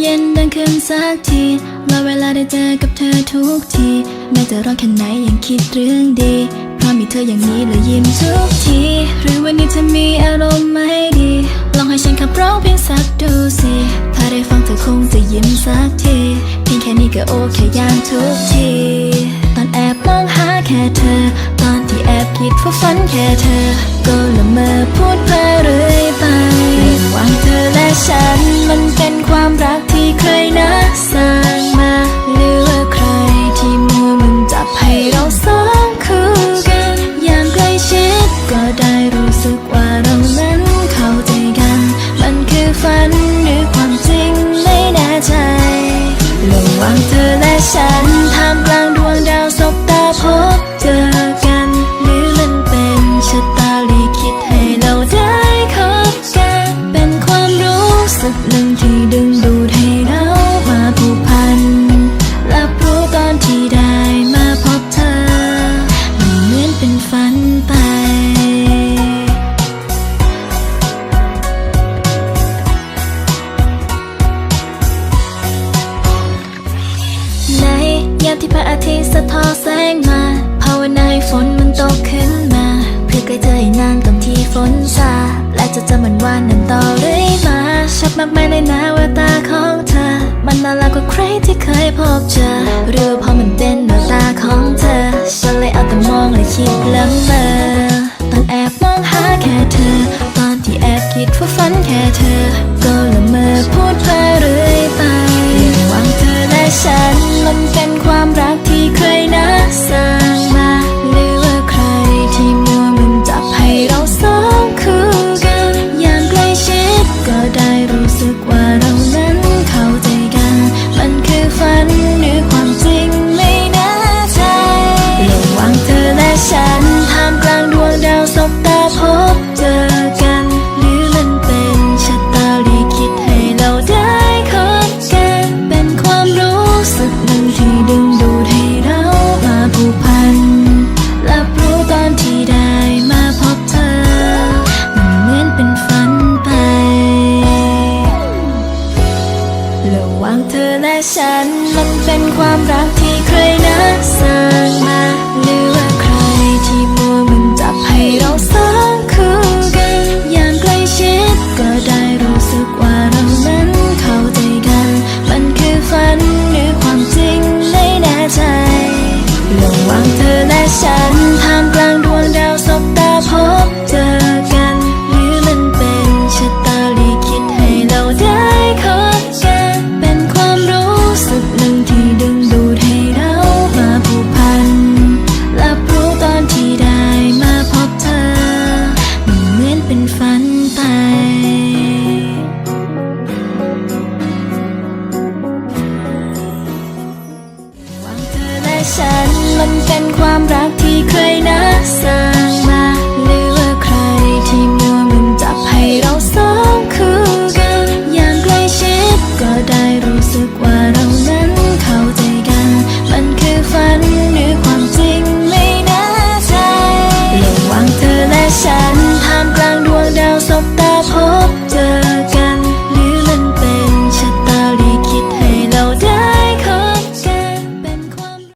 เย็นดินคืนสักทีรอเวลาได้เจอกับเธอทุกที แม้จะร้อนแค่ไหนยังคิดเรื่องดีเพราะมีเธออย่างนี้เลยยิ้มทุกที หรือวันนี้เธอมีอารมณ์ไม่ดี ลองให้ฉันขับร้องเพลงสักดูสิ ถ้าได้ฟังเธอคงจะยิ้มสักที เพียงแค่นี้ก็โอเคอย่างทุกที ตอนแอบมองหาแค่เธอ ตอนที่แอบคิดว่าฝันแค่เธอ ก็ละเมอพูดเพ้อเรื่อ ส ที่สะท้อนแสงมาภาวนาให้ฝนมันตกขึ้นมา เพื่อใกล้เธอให้นานก่อนที่ฝนซาและจะจำมันว่านั้นต่อเรื่อยมาชอบมากมายในหน้าแววตาของเธอ มันน่ารักกว่าใครที่เคยพบเจอหรือเพราะมันเป็นแววตาของเธอฉันเลยเอาแต่มองและคิดละเมอตอนแอบมองหาแค่เธอ ตอนที่แอบคิดว่าฝันแค่เธอ ฉัน มันเป็นความรักที่ใครนะ ฉัน มันเป็นความรักที่เคยนะสร้า